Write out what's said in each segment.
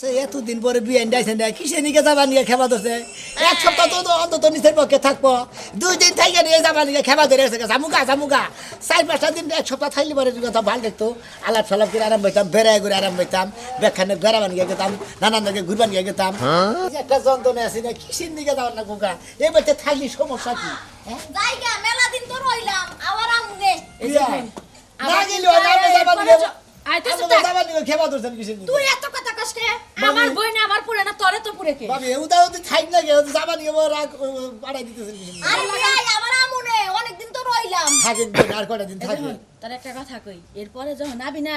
সে এতদিন পরে বিয়ে ডাইছে না কিসে নিকে যাবা নিয়ে খেবা ধরছে? এক সপ্তাহ তো তো অন্তত নিচের পক্ষে থাকব। দুই দিন থাইকে নিয়ে যাবা নিয়ে খেবা ধরে গেছে জামুকা জামুকা চার পাঁচটা দিন এক সপ্তাহ থাইলে পরে কথা ভালো দেখতো। আলাপ সালাপ করে আরাম পাইতাম বেড়াই করে আরাম পাইতাম বেখানে বেড়াবা নিয়ে গেতাম নানান দিকে ঘুরবা নিয়ে গেতাম। এই যে একটা যন্ত্রণা আছে না কিসের দিকে যাবার না কুকা এই বাড়িতে থাকলি সমস্যা কি? হ্যাঁ? মেলা দিন তো রইলাম আবার আমনে না আবার গেলে কিন্তু হয় না, আমরা বাইরে যাবা পরে নিয়ে- চ- আয় তুই আমরা চুপ থাক। যাবা নিয়ে খেবা ধরছেন কিসের দিকে? তুই এত কথা কষ্টে আমার বই না আমার পুরে না তোরে তো পুরে কে? ভাবি উদা উদি থাক না গে যাবা নিয়ে আবার রাগ দিতেছেন আরে ভাই আবার আমনে অনেকদিন তো রইলাম। থাকেন আর কয়টা দিন এই তার একটা কথা কই এরপরে যখন আবি না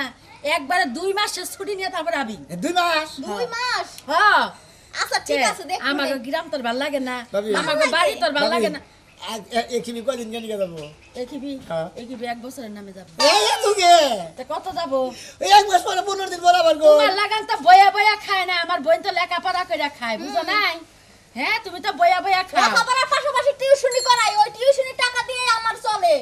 একবারে দুই মাসের ছুটি নিয়ে তারপর আবি। দুই মাস? দুই মাস? হ্যাঁ। আচ্ছা ঠিক আছে দেখ আমাকে গ্রাম তোর ভালো লাগে না আমাকে বাড়ি তোর ভালো লাগে না। এখিবি কদিন কেন যাব? একিবি হ্যাঁ। একিবি এক বছরের নামে যাব? এই তুগে তা কত যাব? এই এক বছর পরে দিন গো। তো বয়া বয়া খায় না আমার বোন তো লেখাপড়া করে খায় বুঝো নাই? হ্যাঁ তুমি তো বয়া বয়া খাও। লেখাপড়ার পাশাপাশি টিউশনি করাই ওই টিউশনি টাকা দিয়ে আমার চলে।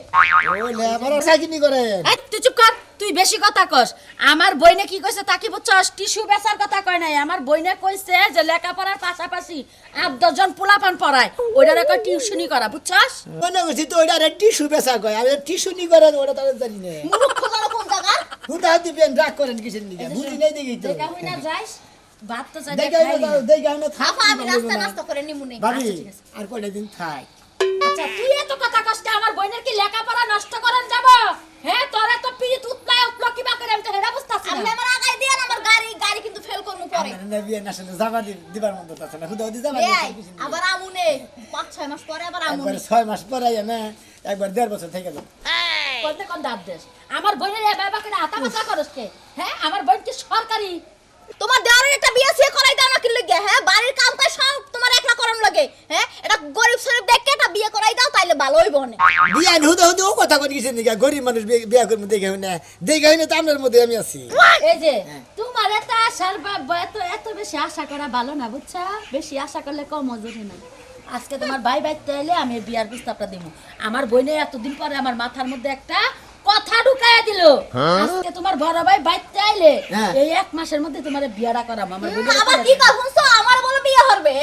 ও লেবার সাইকিনি করে এই, তুই চুপ কর তুই বেশি কথা কস। আমার বইনে কি কইছে তাকি বুঝছস? টিস্যু বেচার কথা কয় নাই। আমার বইনে কইছে যে লেখাপড়ার পাশাপাশি আট দশজন পোলাপান পড়ায়। ওইটার একটা টিউশনি করা বুঝছস? মনে করছি তো ওইটা টিস্যু বেচা কয়। আমি টিস্যু নি করে ওটা তাদের জানি না। মুলুক খোঁজানো কোন জায়গা? হুদা দিবেন রাগ করেন কিসের দিকে বুঝি নাই দেখি তো। দেখা হই না যাইস। ভাত তো চাই থাক, আমি ভাবি আচ্ছা, ঠিক আছে। আর কয়টা দিন থাক। আচ্ছা তুই এত কথা কষ্ট আমার বইনের কি লেখাপড়া নষ্ট করেন যাব? হ্যাঁ তোরা তো পিড়িত উতলায় উতলো কিবা করে আমি তো হেরা বুঝতাছি আপনি আমার আগাই দিয়ে আমার গাড়ি গাড়ি কিন্তু ফেল করব পরে। আপনার না বিয়ে না শুনে যাবা দিবার মতো আছে না। হুদা হুদি যাবা এই, দিবেন কিসের দিকে? আবার আমুনে পাঁচ ছয় মাস পরে আবার আমুনে একবার ছয় মাস পরে না একবার দেড় বছর থেকে যাব কোনতে কোন দাব দেশ আমার বইনের এ বাবা করে করস কে? হ্যাঁ আমার বোন কি সরকারি তোমার দেওয়ারের একটা বিয়ে সিয়ে করাই দাও না কি লাগে হ্যাঁ? বাড়ির কাম কাজ সব তোমার একলা করান লাগে হ্যাঁ? এটা গরিব শরীফ দেখে একটা বিয়ে করাই দাও তাইলে ভালো হইব না হুদা হুদি কথা করি কিসের দিকে গরিব মানুষ বিয়ে- করব দেখে হয় না দেখে হয় না তো আপনার মধ্যে আমি আছি। এই যে তোমার এত আশার বা- এত এত বেশি আশা করা ভালো না বুঝছা? বেশি আশা করলে কম মজুরি না আজকে তোমার ভাই বাইতে এলে আমি বিয়ার প্রস্তাবটা দিব আমার বইনে এতদিন পরে আমার মাথার মধ্যে একটা কথা দিল। আজকে তোমার বড় ভাই বাইতে আইলে হ্যাঁ। এই এক মাসের মধ্যে তোমার বিয়াটা করাম আমার আবার কি। কথা আমার বলে বিয়ে হবে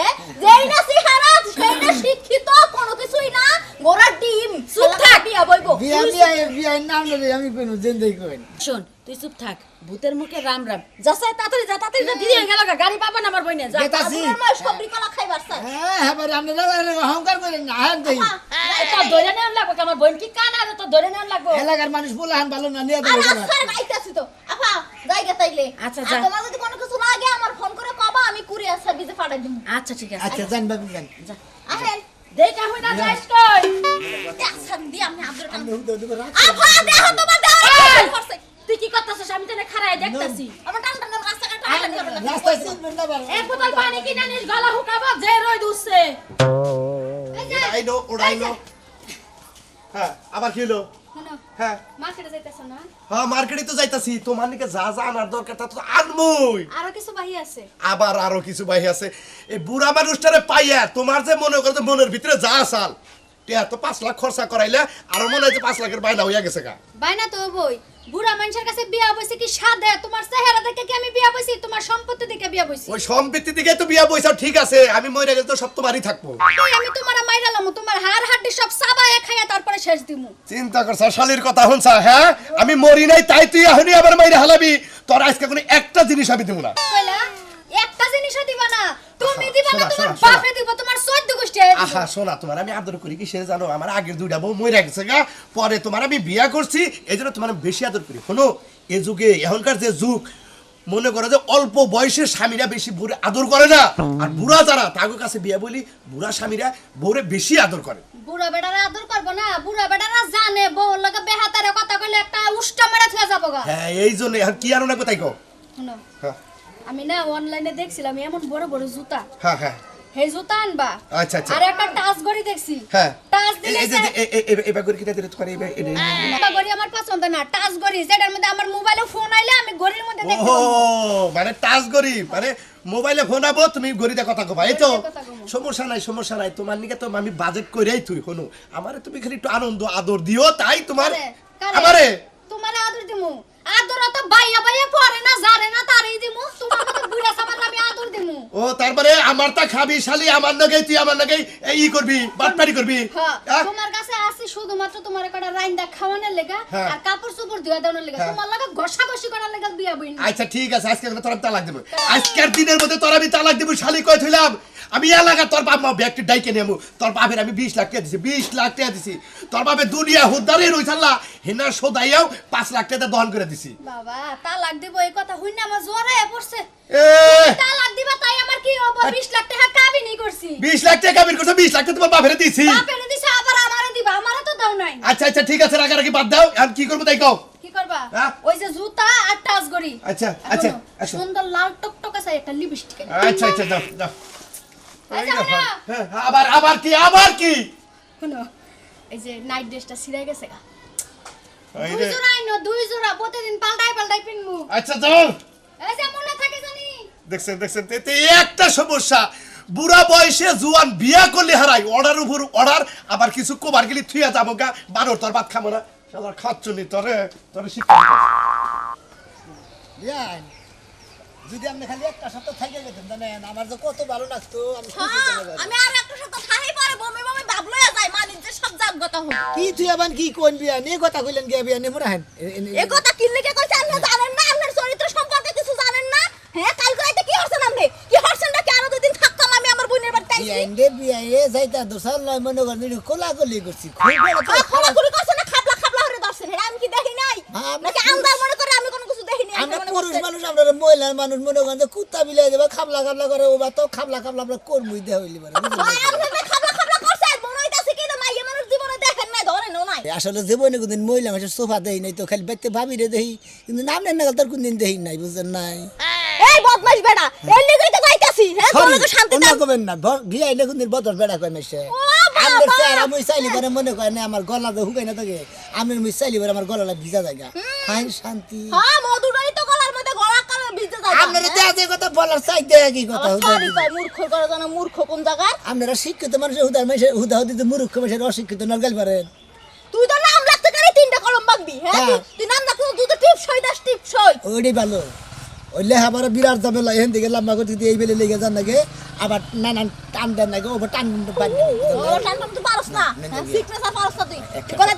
যেই না সিহারা সেই না শিক্ষিত কোনো কিছুই না। গোরা ডিম চুপ থাক। বিয়ে বইব। বিয়া বিয়া বিয়া নাম আমি কোনো জেন্দাই করেন শোন তুই চুপ থাক। ভূতের মুখে রাম রাম। যাচ্ছে তাড়াতাড়ি যা তাড়াতাড়ি যা। দিদি গেল গাড়ি পাবা না আমার বইনে। যা গেতাছি সবরি কলা খাইবার চাই হ্যাঁ হ্যাঁ বারে আপনারা অহংকার করেন না হ্যাঁ দেই। তো ধরে নেওয়ার লাগবো আমার বোন কি কান আছে? তো ধরে নেওয়ার লাগবো? এলাকার মানুষ বলে হান ভালো না নিয়ে আর দেবে আজকাল গাইতেছি তো। আপা জায়গা তাইলে। আচ্ছা, যা। তোমার যদি কোনো কিছু লাগে আমার ফোন করে কবা আমি কুরিয়ার বিজে পাঠাই দিব আচ্ছা ঠিক আছে। আচ্ছা জান বাবু জান। যা। আহেন দেখা হই না যাইস কই? দেখছেন দি আমি আব্দুল কালাম আপা দেখো তোমার করছে তুই কি করতেছিস? আমি তো দেখতাছি। আমার টান টান রাস্তা কাটা রাস্তায় চিনবেন না বাবা এক বোতল পানি কিনে নিস গলা হুকাবো যে রই দুসছে উড়াইলো উড়াইলো। হ্যাঁ আবার কি হলো? হ্যাঁ। মার্কেটে যাইতেছ না? হ্যাঁ মার্কেটে তো যাইতাছি। তোমার নিকে যা যা আনার দরকার তা তো আনমই আরও কিছু বাহি আছে? আবার আরও কিছু বাহি আছে। এই বুড়া মানুষটারে পাইয়া তোমার যে মনে করো যে মনের ভিতরে যা আসাল টিয়া তো পাঁচ লাখ খরচা করাইলে আরও মনে হয় যে পাঁচ লাখের বাইনা হইয়া গেছে গা। বাইনা তো বই বুড়া মানুষের কাছে বিয়া বইছে কি সাদে? তোমার চেহারা দেখে কি আমি বিয়া বইছি? তোমার সম্পত্তি দেখে বিয়া বইছি? ওই সম্পত্তি দেখে তো বিয়া বইছো ঠিক আছে আমি মইরা গেলে তো সব তোমারই থাকব। আমি তোমার মাইরালাম তোমার হাড় হাড়ি সব সাবায়ে খাইয়া তারপরে শেষ দিমু। চিন্তা করছ শালির কথা শুনছা হ্যাঁ? আমি মরি নাই তাই তুই এখনই আবার মাইরা হালাবি। তোর আজকে কোনো একটা জিনিস আমি দিব না। কইলা? একটা জিনিসও দিবা না। তুমি দিবা না তোমার বাপে দিব তোমার চোদ্দ গোষ্ঠী আহা শোনা তোমার আমি আদর করি কি সে জানো? আমার আগের দুইটা বউ মরে গেছে গা। পরে তোমার আমি বিয়া করছি এই জন্য তোমার বেশি আদর করি। শোনো এ যুগে এখনকার যে যুগ মনে করো যে অল্প বয়সের স্বামীরা বেশি বুড়ে আদর করে না। আর বুড়া যারা তাদের কাছে বিয়া বলি বুড়া স্বামীরা বউরে বেশি আদর করে। বুড়া বেটারা আদর করব না বুড়া বেটারা জানে বউর লগে বেহাতারে কথা কইলে একটা উষ্টা মেরে থুয়া যাব গা। হ্যাঁ এই জন্য কি আনো না কোথায় কো হ্যাঁ। আমি না অনলাইনে দেখছিলাম এমন বড় বড় জুতা। হ্যাঁ হ্যাঁ। হে জুতা আনবা? আচ্ছা, আচ্ছা। আর একটা টাচ দেখছি। হ্যাঁ। টাচ দিলে এবার দিলে তোমার এই- এই- এই- আমার পছন্দ না টাচ ঘড়ি যেটার মধ্যে আমার মোবাইলে ফোন আইলে আমি মধ্যে ও মানে টাচ মানে মোবাইলে ফোন আবো তুমি কথা কবা এই তো। গড়িতে সমস্যা নাই সমস্যা নাই তোমার নিকে তো আমি বাজেট কইরাই তুই হনু আমারে তুমি খালি একটু আনন্দ আদর দিও তাই তোমার? আমারে। তোমার আদর দিমু। আদর তো বাইয়া বাইয়া পরে না জারে না তারই দিমু। তোমার মতো বুড়া সামার ও তারপরে আমার তা খাবি শালি আমার তুই আমার ই করবি বাটপারি করবি? তোমার কাছে আসি শুধুমাত্র তোমার একটা রাইন্দা খাওয়ানোর লেগা হ্যাঁ। আর কাপড় চোপড় ধুয়া দেওয়ার লেগা। হ্যাঁ। তোমার লাগা ঘষা ঘষি করার লেগা বিয়া বইন। আচ্ছা ঠিক আছে আজকে তোর তালাক দেবো। আজকের দিনের মধ্যে তোর আমি তালাক দেবো শালি কয় থইলাম? আমি এলাকা তোর বাপ মা ব্যাগটি ডাইকে নেব তোর বাপের আমি বিশ লাখ টাকা দিছি বিশ লাখ টাকা দিছি। তোর বাপের দুনিয়া হুদ্দারে রইছাল্লা হেনা সোদাইয়াও পাঁচ লাখ টাকা দহন করে দিছি। বাবা তালাক দিব এই কথা হইন না আমার জ্বরে পড়ছে। এ! তালাক দিবা তাই আমার কি হব? 20 লাখ টাকা কাবিনি করছি। বিশ লাখ টাকা কামিল করছ বিশ লাখ টাকা তোমার বাপের দিছি। বাপেরে দিছে আবার আমারে দিবা আমারে তো দাও নাই। আচ্ছা আচ্ছা ঠিক আছে রাগারাগি বাদ দাও। আর কি করব তাই কও? কি করবা? ওই যে জুতা আর টাচ গড়ি আচ্ছা, আচ্ছা, আচ্ছা। সুন্দর লাল টকটক আছে একটা লিপস্টিক আচ্ছা আচ্ছা দাও দাও আবার আবার কি আবার কি? শুনো এই যে নাইট ড্রেসটা ছিঁড়ে গেছে গা। দুই জোড়া আইনো দুই জোড়া প্রতিদিন পাল্টাই পাল্টাই পিনমু। আচ্ছা যাও এই যে মনে থাকে জানি। দেখছেন দেখছেন এতে একটা সমস্যা। বুড়া বয়সে জুয়ান বিয়া করলে হারাই অর্ডার উপর অর্ডার আবার কিছু কোবার গেলি থুইয়া যাব গা বারোর তোর ভাত খাব না। সবার খাচ্ছনি তোরে তোরে শিক্ষা যদি আপনি খালি একটা সপ্তাহ থেকে যেতেন জানেন আমার যে কত ভালো লাগতো আমি হ্যাঁ। আমি আর একটা সপ্তাহ থাকি পরে বমি বমি ভাব লইয়া যায় মালিক যে সব জাগ্রত হল কি তুই আবার কি কোন বিয়ান এই কথা কইলেন কি বিয়ান মনে হেন। এ কথা কি লিখে কইছে আপনি জানেন না? আপনার চরিত্র সম্পর্কে কিছু জানেন না? হ্যাঁ কালকে রাতে কি হরছেন আপনি? কি হরছেন না কি আরও দুদিন থাকতাম আমি আমার বোনের বাড়িতে আইছি। বিয়ান এ যাইতা দোসাল নয় মনে করেন কোলা কলি করছি। খুব খোলা খুলি করছে না খাবলা খাবলা হরে ধরছেন হ্যাঁ আমি কি দেখি নাই হ্যাঁ, আমরা নাকি পুরুষ। আন্দার মনে করে আমি কোনো কিছু দেখিনি আমরা মনে পুরুষ করছেন। মানুষ আমরা মহিলার মানুষ মনে করেন কুত্তা বিলাই দেবা খাবলা খাবলা করে ওবা তো খাবলা খাবলা আমরা কর্মই দেওয়া হইলি পারে মনে না আসলে জীবনে কোনদিন মহিলা মানুষের সোফা দেই নাই তো খালি ব্যক্তি ভাবি রে দেহি কিন্তু নাম নেন না তোর কোনদিন দেহি নাই বুঝলেন নাই? এই বদমাশ বেটা এই লিগেই তো যাইতাছি হ্যাঁ তোমাকে শান্তি দাও কবেন না বিয়া এলে কোনদিন বদল বেড়া কয় মেশে ও! আমার চেহারা মুই চাইলি করে মনে করে না আমার গলা তো হুকাই না থাকে আমি মুই চাইলি করে আমার গলাটা ভিজা জায়গা। হাই শান্তি। হ্যাঁ মধুরাই তো গলার মধ্যে গলা কালো ভিজে যায় আপনারা দেয়া যে কথা বলার চাই দেয়া কি কথা সরি কয় মূর্খ করে জানা মূর্খ কোন জায়গার? আপনারা শিক্ষিত মানুষের হুদার মানুষের হুদা হুদিতে মূর্খ মানুষের অশিক্ষিত নরগাল পারেন। তুই তো নাম রাখতে পারি তিনটা কলম বাগবি হ্যাঁ? হ্যাঁ। তুই- তুই নাম রাখতে তুই তো টিপ সই দাস টিপ সই। ওইটাই ভালো। ওই লেহাবার বিরাট ঝামেলা এখান থেকে লম্বা করতে দিয়ে এই বেলে লেগে যান নাকি? আবার নানান টান দেন নাকি? টান ও পারস না। হ্যাঁ সিকনেস পারস না তুই। গলে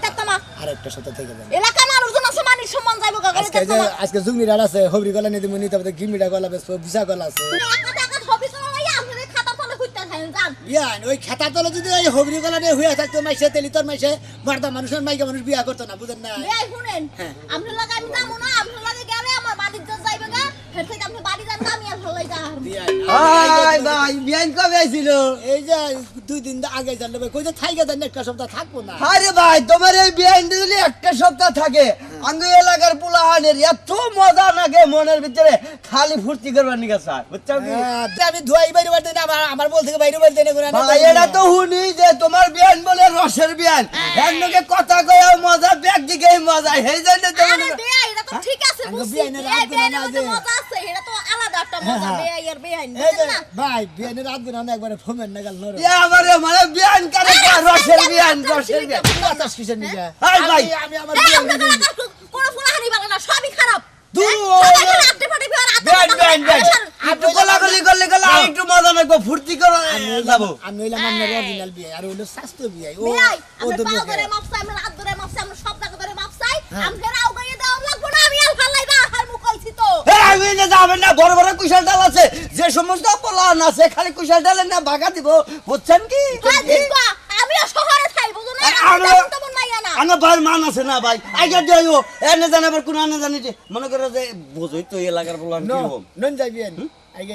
সাথে থেকে যান। এলাকা মানুষজন আছে মানির সম্মান আজকে যে আজকে জুগনি রাড আছে হবরি গলা নিতে মনি তারপরে গিমিটা গলা বেশ ভিসা গলা আছে। আপনি ইয়ান ওই খেতা তলে যদি ওই হবরি গলা নিয়ে হইয়া থাকতো মাইসে তেলি তোর মাইসে মর্দা মানুষের মাইকা মানুষ বিয়া করতো না বুঝেন না? এই শুনেন হ্যাঁ। আপনার আমি যাব না আপনার লাগে গেলে আমার বাড়ির যাইবে গা ফের থেকে আপনি বাড়ি যান ভাই ভাই বিয়ান কবে আইছিল এই যে দুই দিন আগে জানলে কই যে থাইকা জানি একটা সপ্তাহ থাকব না। আরে ভাই তোমার এই বিয়ান দিলে একটা সপ্তাহ থাকে। আঙ্গ এলাকার পোলাহানের এত মজা লাগে মনের ভিতরে খালি ফুর্তি করবার নিকা স্যার বুঝছ কি? হ্যাঁ, আমি ধুয়াই বাইরে না আমার আমার বল থেকে বাইরে বাড়তে না ভাই এটা তো শুনি যে তোমার বিয়ান বলে রসের বিয়ান। একদিকে কথা কয়ে মজা ব্যাগ দিকে মজা সেই জন্য তো ঠিক আছে বুঝছি। মজা এটা তো আলাদা একটা মজা। হ্যাঁ। বেয়াই আর বেআইন এই যে বুঝেন না? ভাই বিয়ানের রাত গুনা একবারে ফোমের নাগাল নর আমার মানে বিয়ান করে রসের বিয়ান রসের বিয়ান। বাতাস কিসের নিগা হাই ভাই। আমি- আমি আমার বিয়ান দিই এলাকার কোনো ফুলাহানি বালা না, সবই খারাপ। দূর, হ্যাঁ? সবাই খালি আড্ডে ফাড্ডে বিয়ার, আড্ডে বিয়ান বিয়ান বিয়ান। একটু গলাগলি করলে গেলে একটু মজা লাগবো ফুর্তি করে যাব। আমি হইলাম আপনার অরিজিনাল বিয়ে আর হইল স্বাস্থ্য বিয়ে। ও বেয়াই, ও আমরা তো পা মাপসাই, আমরা হাত ধরে মাপসাই, আমরা সব জায়গা ধরে মাপসাই। আমরা আউগাইয়ে দেওয়া লাগবো না, আমি আর ফালাই না, আর মুখ কইছি তো। যাবেন না বড় বড় কুশাল ডাল আছে। যে সমস্ত পোলান আছে খালি কুশাল ডালের না বাগা দিব। বুঝছেন কি? আমিও শহরে না? আমরা- না। ভাই মান আছে না ভাই। আগে যাইও এনে জানে আবার কোন আনে জানি মনে করো যে বোঝই তো এলাকার পোলান কি হব নন যাই বিয়ান আগে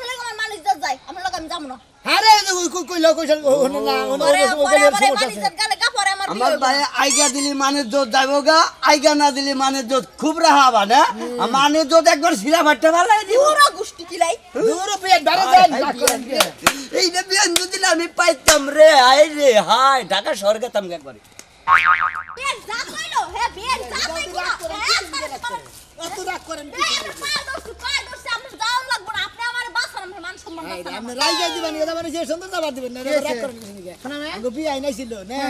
হলে আমার মালিক যাই, আমার লগে আমি যাব না। আরে কইলো কইছিল ওনে না ওনে আমার এই ভাই আইগা দিলি মানে জোত যাইবো গা আইগা না দিলি মানে জোত খুব রাহাবা না? মানে জোত একবার শিরা ভাট্টা ভালাই দিব। পুরো গুষ্টি কিলাই। দূর বিয়ান বারে যান না বিয়ান। এই বিয়ান যদি না আমি পাইতাম রে আই রে হাই ঢাকা শহর গেতাম একবারে। বেয়াই, যা কইলো, হ্যাঁ, যা কইলো, হ্যাঁ, এত রাগ করেন কি? লাগবো না, আপনি আমার বাঁচান, আমার মান সম্মান আপনি রাইগা দিবেন নিগা মানে যে সুন্দর যাবার দিবেন না রাগ করেন কি নিগা আগে বিয়ে ছিল না?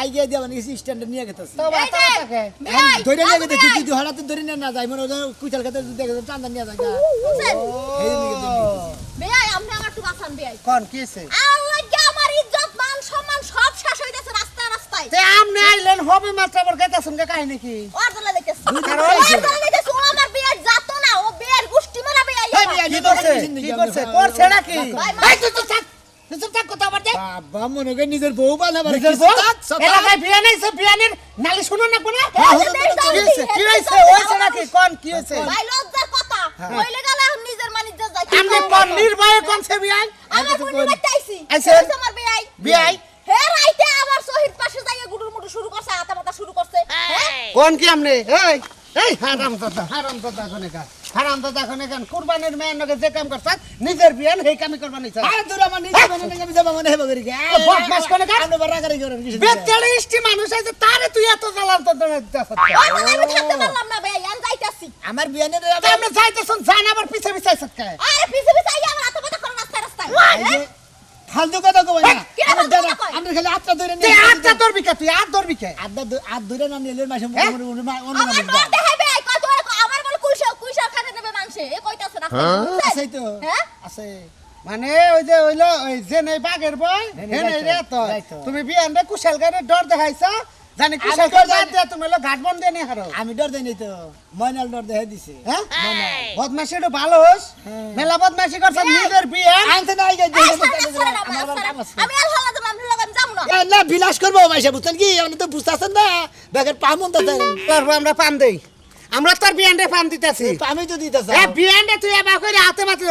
আইগা দিয়া মানে স্ট্যান্ডে নিয়ে গেতাছি। এই যে, বেয়াই, ধরে নিয়ে বেয়াই, যদি হঠাৎ ধরে নিয়ে না যায় মনে হয় কুচাল খাতে যদি দেখে টান্দা নিয়ে যায় গা। বুঝছেন? এই নিয়ে গেছে। কোন কি হয়েছে আল্লাহ গে আমার ইজ্জত মান সম্মান সব শেষ হইতেছে রাস্তায় রাস্তায়। তে আমনে আইলেন হবে মাত্র আবার গাইতা শুনকে কাহিনী কি? ওর দলে দেখতেছ আর ওই দেখতেছ ও আমার বিয়ের যাতো না ও বিয়ের গুষ্টি মারা বিয়ে কি করছে? কি করছে? করছে? নাকি? এই তুই চুপ থাক। তুই চুপ থাক। বাবা মনে করে নিজের বউ বানাবার নিজের বউ? এলাকায় বিয়ে নাই সে বিয়ানের নালি শুনো না কোনা? হ্যাঁ, কি কি নাকি? কোন কি হয়েছে? ভাই লজ্জার কথা। হইলে গেলে এখন নিজের মানিজ্য যাই আমনে কোন নির্ভয়ে কোন সে বিয়ান আমার আইছে? বিয়াই। বিয়াই? হে রাইতে আমার শহীদ পাশে যাইয়ে গুডুর মুডু শুরু করছে আতা মাতা শুরু করছে। হ্যাঁ কোন কি আমনে এই! এই হারাম দাদা হারাম দাদা কোনে কা হারাম দাদা কোনে কান কুরবানির মেয়ের নগে যে কাম করছ নিজের বিয়ান হেই কামি করবা নিছ। আরে দূর আমার নিজে বানানো আমি যাব মনে হবে করি তো বদমাস কোনে কা? আমরা বারা করে করেন কিছু বেতালে মানুষ আছে তারে তুই এত জ্বালান তো দিতেছ ওই মানে আমি থাকতে পারলাম না ভাই আমি যাইতাছি। আমার বিয়ানের আমরা যাইতেছন জান আবার পিছে পিছে সৎকায় আরে পিছে পিছে আইয়া আমার আতা মাতা করে রাস্তায় রাস্তায়? ফালতু কথা কই না। আমার খালি আত্মা ধরে তুই নিয়ে আটটা ধরবি কে? তুই আট ধরবি কে? আত্মা আত ধরে না নিলে মাসে হ্যাঁ? অন্য আমার মানুষ বলতে হবে এই কত আমার বলে কুইশা কুইশা খাতে নেবে মাংসে। এ কইতাছে না আছে তো। হ্যাঁ? আছে। মানে ওই যে হইল ওই যে নেই বাঘের বই নেই, হে নেই রে তো তুমি বিয়ান রে কুশাল গারে ডর দেখাইছ? জানি তুমি হারো। আমি ডর দেই তো ময়নাল ডর দেখে দিছে। হ্যাঁ? বদমাশি ভালো হোস মেলা বদমাশি করছ নিজের আনতে নাই। আমি লাগাম যাম না না। বিলাস করব মাইসা বুঝছেন কি? আপনি তো বুঝতেছেন না। বেগের পামন তো আমরা পান দেই। আমরা তোর বিয়ান্ডে পান দিতেছি। আমি তো দিতেছি। এ বিয়ান তুই এবার করে হাতে মাতে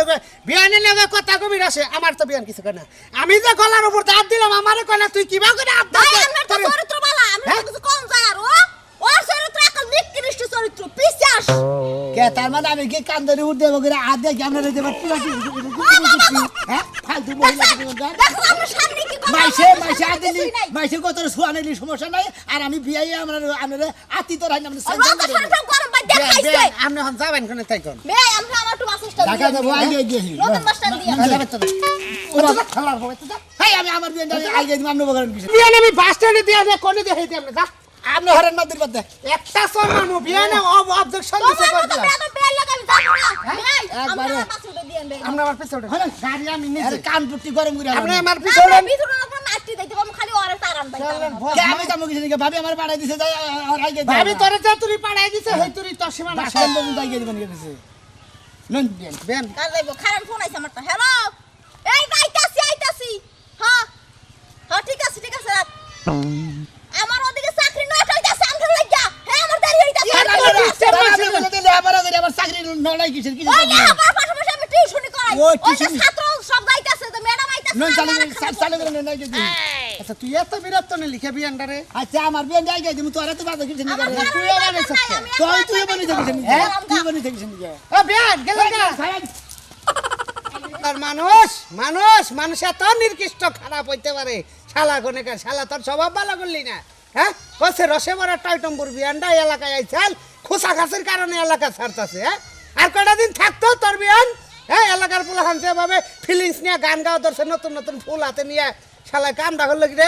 বিয়ানের লগে কথা কবি আসে আমার তো বিয়ান কিছু না। আমি যে গলার উপর দাঁত দিলাম আমারে কয় না তুই কিবা করে হাত দাঁত আমার তো চরিত্র বালা আমি কিছু কম যায় আর ও ওর চরিত্র নিকৃষ্ট চরিত্র পিচাস কে তার মানে আমি কি কান ধরে উঠতে হবে করে হাত দিয়ে ক্যামেরা দিতে পারছি হ্যাঁ? ফালতু মহিলা দেখো আমার সামনে কি কথা মাইসে আমার মাইসে আদিলি মাইসে কত সোয়া নিলি সমস্যা নাই। আর আমি বিয়াই আমরা আমরা আতি তো রাই আমরা আর ভাই দেখাইছে। আপনি এখন যাবেন কোনে তাই কোন বে আমরা আমার একটু বাস স্ট্যান্ড ঢাকা যাব আগে গিয়ে নতুন বাস স্ট্যান্ড দিয়ে হাই আমি আমার বিয়ান আগে দিম আমরা কিছু বিয়ান আমি বাস স্ট্যান্ডে দিয়ে কোনে দিয়ে আপনি যা। আপনি হরেন নদীর মধ্যে একটা সর অবজেকশন দিছে কই বেয়ার লাগা না। আমরা একবারে। বাস উঠে দিয়ে বে আমরা আমার পিছে উঠে গাড়ি আমি আরে নিজে কান পুটি গরম করে আপনি আমার পিছে আমরা উঠেন আমার নড়াই কিসের? কিছু ওই না আমার পাশাপাশি আমি টিউশনি করাই। ওই যে ছাত্র সব যাইতাছে তো ম্যাডাম আইতাছে নন চালু আমার একটা চালু করে আচ্ছা তুই এত বিরক্ত নে লিখে বিয়ানটারে আচ্ছা আমার বিয়ান যাই গেছি তোরা তো বাদ কিছু আমার নিকে তুই কারণে আবার দরকার এসব নাই, আমি তুই তুই বনি যাইতাছি। দেখিস হ্যাঁ? তুই বনি দেখিস নিকে ও বিয়ান গেল না। তার মানুষ মানুষ মানুষ এত নির্দিষ্ট খারাপ হইতে পারে। শালা কোনে শালা তোর স্বভাব ভালো করলি না। হ্যাঁ? কসে রসে ভরা টয়টম্বুর বিয়ানটা এই এলাকায় আইছাল খোসা খাসের কারণে এলাকা ছাড়তাছে হ্যাঁ? আর কটা দিন থাকতো তোর বিয়ান? হ্যাঁ এলাকার পোলাখান যেভাবে ফিলিংস নিয়ে গান গাওয়া ধরছে নতুন নতুন ফুল হাতে নিয়ে শালা কামটা করল কি রে?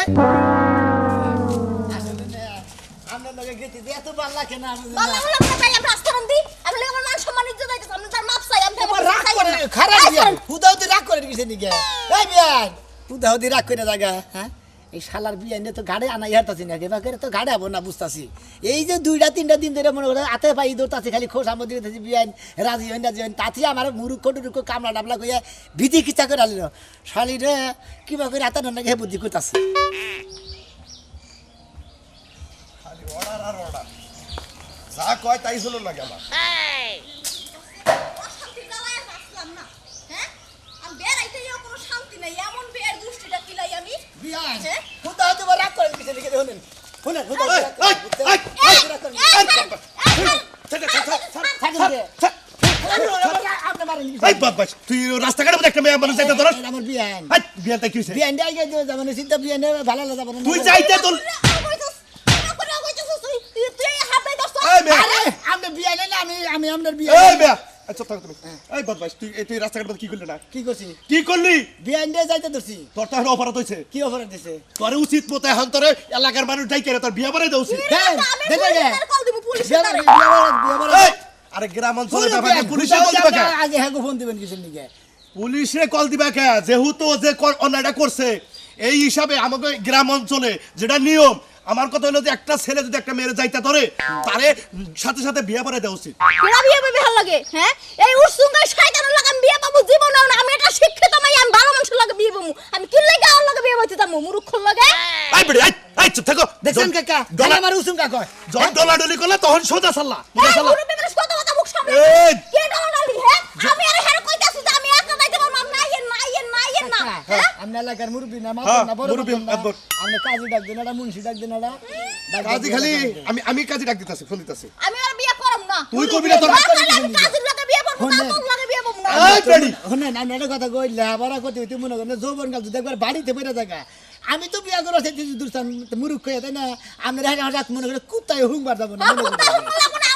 আমরা লগে গেছি এত ভালো লাগে না বাংলা বলে আমরা ভাই? আমরা আস্তরণ দিই আমি লাগে আমার মান সম্মান ইজ্জত আইতাছে আমি তার মাপ চাই আমি রাগ করে খারাপ শোন, হুদাউদি রাগ করে কিছু নিকে? এই বিয়ান হুদাউদি রাগ করে জায়গা হ্যাঁ? এই শালার বিয়ান তো গাড়ি আনাই হারতাছি না কেবা করে তো গাড়ি আবো না বুঝতাছি এই যে দুইটা তিনটা দিন ধরে মনে করে হাতে পাই দৌড়তাছি খালি খোস আমদি দিতেছি বিয়ান রাজি হইন রাজি হইন তাতে আমার মুরুখ টুরুখ কামলা ডাবলা কইয়া ভীতি কিচ্ছা করে আলিল শালি রে কিবা করে হাতে নাকি বুদ্ধি করতাছে যা কয় তাই শুনুন আমার না। হ্যাঁ? আমি কোনো শান্তি নাই। এমন আমি। বিয়ান হ্যাঁ? হুদাউদি রাগ করে কিছু নিকে শুনেন শুনেন হুদাউদি রাগ করে হাত আমি আমি আপনার মেয়ে আচ্ছা থাকো তুমি। এই বদমাস তুই তুই রাস্তাঘাটে কি করলি না? কি করছি? কি করলি? বিয়ান দিয়ে যাইতে ধরছি। তোর তো এখন অপরাধ হয়েছে। কি অফার দিছে তোর উচিত মতো এখন তোর এলাকার মানুষ যাই কেন তোর বিয়ে বানাই দেওয়া উচিত। দেন আমি দেন পুলিশের কল দিব, পুলিশের বিয়া দ্বারে। বিয়া বিয়া এই, আরে গ্রাম ব্যাপারে পুলিশে বলবে কে? আগে হ্যাঁ ফোন দিবেন কিছু নিকে পুলিশে কল দিবা কে? যেহেতু যে কর- অন্যায়টা করছে এই হিসাবে আমাকে গ্রাম অঞ্চলে যেটা নিয়ম আমার কথা হলো যে একটা ছেলে যদি একটা মেয়ের যাইতে ধরে তারে সাথে সাথে বিয়ে পড়াই দেওয়া উচিত। কেনা বিয়ে পাবে ভালো লাগে হ্যাঁ? এই উৎসুঙ্গাই শয়তানের লাগে আমি বিয়ে পাবো জীবনেও না আমি এটা শিক্ষিত মাই আমি ভালো মানুষের লাগে বিয়ে পাবো। আমি কি লাগে আমার লাগে বিয়ে পাইতে যাব মুরুক্ষর লাগে? এই বেড়ে এই এই চুপ থাকো। দেখছেন কাকা ডলা আমার উসুম কাকা যখন ডলাডলি করলে তখন সোজা সাল্লা সোজা সাল্লা। মানুষ কত কথা মুখ সামনে এই! কে ডলাডলি হ্যাঁ? আমি আরে হেরে কইতাছি যে আমি একা যাইতে পারব না না ইয়ে না ইয়ে না ইয়ে না। হ্যাঁ আপনি এলাকার মুরব্বী না হ্যাঁ, মাতন না বড় মাতবর। আপনি কাজী ডাক দেন না মুন্সি ডাক দেন না কাজী খালি আমি আমি কাজী ডাক দিতেছি ফোন দিতেছি। আমি আর বিয়ে করব না। তুই করবি না তোর না, তাহলে আমি কাজের লাগে বিয়ে করব না। শোনেন। তোর লাগে বিয়ে করব না। এই বেড়ি শুনেন আমি একটা কথা কই লেহাপড়া করতে হইতে মনে করেন যৌবন কাল যদি একবার বাড়িতে বেড়ে থাকা। আমি তো বিয়া করে মুরুখ হয়ে তাই না। আমি হঠাৎ মনে করে কুত্তায় হুংবার যাব না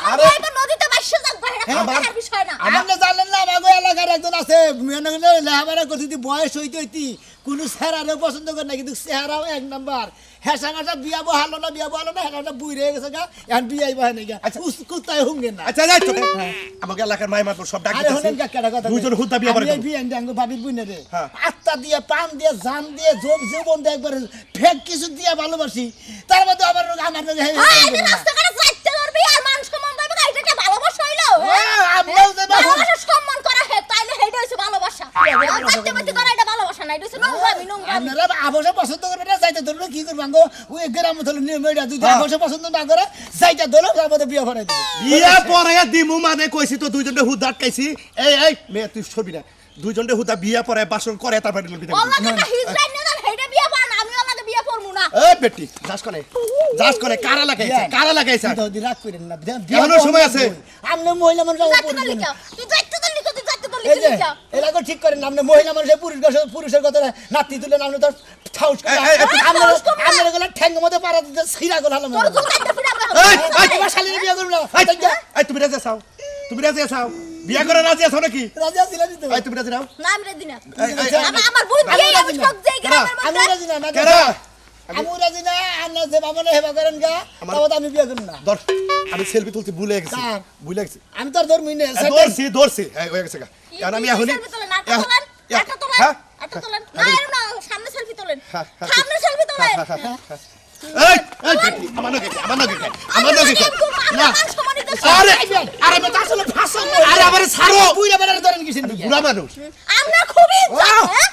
আর। নদীতে যাব বিষয় জানেন না এলাকার একজন আছে করতে বয়স হইতে হইতি কোনো চেহারারও পছন্দ করে না কিন্তু চেহারাও এক নাম্বার। হেসা বিয়া বহালো না বিয়া বহালো না হেসা বুই রয়ে গেছে গা এখন বিয়াই বহে নাই গা। কুত্তায় হুঙ্গেন না। আচ্ছা যাই চুপ আমাকে এলাকার মাই সব ডাক আরে হলেন কাকাটা কথা দুইজন হুদ্দা বিয়ে করে আমি এই বিয়ে আনতে ভাবির বুনে রে। হ্যাঁ। আত্মা দিয়ে পান দিয়ে জান দিয়ে যোগ জীবন দিয়ে একবার ফেক কিছু দিয়ে ভালোবাসি। তার মধ্যে আমার রোগ- আমার রোগ হয়ে হ্যাঁ, গেছে এই না। রাস্তাঘাটে যাইতে পারবি আর মান সম্মান দেবে না, এটা একটা ভালোবাসা হইল, হ্যাঁ? হ্যাঁ, আমরাও যে বাবু- ভালোবাসা সম্মান করা হে, তাইলে হেইটা হইছে ভালোবাসা। আর যাইতে পাইতে করা এটা ভালোবাসা না, এটা হইছে নোংরামি, নোংরামি। আপনারা আবশ্যে পছন্দ করবে না যাইতে ধরলো কি করব আঙ্গো ওই গ্রাম ধরলো নিয়ম এটা যদি। আবশ্যে পছন্দ না করে যাইতে ধরলো তার বিয়ে ভরাই দেবে পরে দিমু মানে কইছি তো দুইজনে হুদা আটকাইছি। এই এই মেয়ে তুই ছবি না। দুইজনে হুদা বিয়া পরে বাসন করে তারপরে লবি বিয়ে করা না, আমি ওর লাগে বিয়ে করব না। এই বেটি যাস করে যাস করে কারা লাগাইছে কারা লাগাইছে? যদি রাগ করেন না বিয়ে- সময় আছে। আপনি মহিলা মানুষ যাইতে তো লিখা, তুই যাইতে তো তুই যাইতে তো এই যে এলাকা ঠিক করেন না, আপনি মহিলা মানুষের পুরুষ গছ- পুরুষের কথা নাতি তুলে আপনি তো ঠাউস আপনার করবে গলা ঠ্যাঙ্গের মধ্যে পাড়া দিতে ছিঁড়া গলা হলো তোর জন্য একটা ফিরে এই, এই, তোমার শালীর বিয়ে করব না। এই, এই তুমি রাজি আছো? তুমি রাজি আছো? বিয়া করে রাজি আছো নাকি? রাজি আছিলেন তো। এই তুমি রাজি নাও? না, আমি রাজি না। আমার- আমার বই আমি বিয়ে, রাজি আমি সব যেই গ্রামের আমি রাজি না না কেরা আমি রাজি না আপনার যে বাবা হেবা করেন গা। তাও আমি বিয়ে করব না। ধর আমি সেলফি তুলতে ভুলে গেছি। ভুলে গেছি। আমি তো আর ধর্মই নেই এই, ধরছি ধরছি। এই, হয়ে গেছে গা। কারণ আমি এখনই selfie তোলেন? এখন- তোলেন? এ- আটটা তোলেন? হ্যাঁ? না, এরম না, সামনে হ্যাঁ, সামনে selfie তোলেন।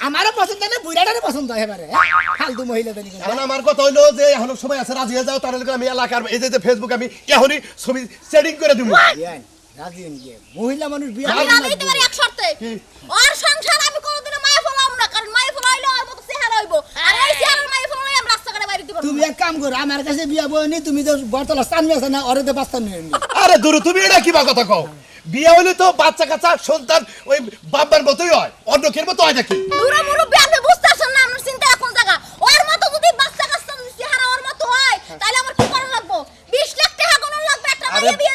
আমার হ্যাঁ? পছন্দ না বুইরাটারে পছন্দ হয় এবারে ফালতু মহিলা দেনি এখন আমার কথা হইল যে এখনও সময় আছে রাজি হয়ে যাও তাহলে আমি এলাকার এই যে ফেসবুক আমি এখনই ছবি সেটিং করে দিব। মহিলা মানুষ বিয়ে আমি রাজি হইতে এক শর্তে। ওর সংসার আমি মায়ে ফেলাম না, কারণ মায়ে ফেলাইলে ওর মতো চেহারা হইবো। আর এই চেহারার মায়ে ফেলালে আমি রাস্তাঘাটে বাইরে দিতে পারব তুমি এক কাম করো আমার কাছে বিয়া বইনি তুমি তো বরতলা স্থান আছে না অরে তো বাস্তান নিয়ে আরে দূর তুমি এটা কি বা কথা কও বিয়ে হইলে তো বাচ্চা কাচ্চা সন্তান ওই বাবার মতোই হয় অন্য কের মতো হয় নাকি দূরে মুরব্বি আপনি বুঝতে পারছেন না, আমার চিন্তা এখন জায়গা। ওর মতো যদি বাচ্চা কাচ্চা চেহারা ওর মতো হয়, তাহলে আমার কি করা লাগবো? 20 লাখ টাকা গুনন লাগবে একটা মেয়ে মাইয়া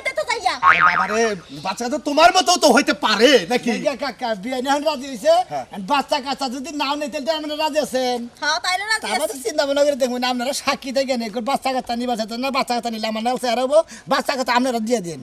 বাবারে বাচ্চা তো তোমার মতো তো হইতে পারে নাকি? কাকা বিয়া নিয়ে রাজি হয়েছে হ্যাঁ। বাচ্চা কাচ্চা যদি নাও নেই তাহলে তো রাজি আছেন হ্যাঁ, তাইলে রাজি তারপর তো চিন্তা ভাবনা করে দেখুন আপনারা সাক্ষী থেকে নেই বাচ্চা কাচ্চা নিবা না বাচ্চা কাচ্চা নিলে আমার নাও চেহারা বাচ্চা কাচ্চা আপনারা দিয়ে দিন।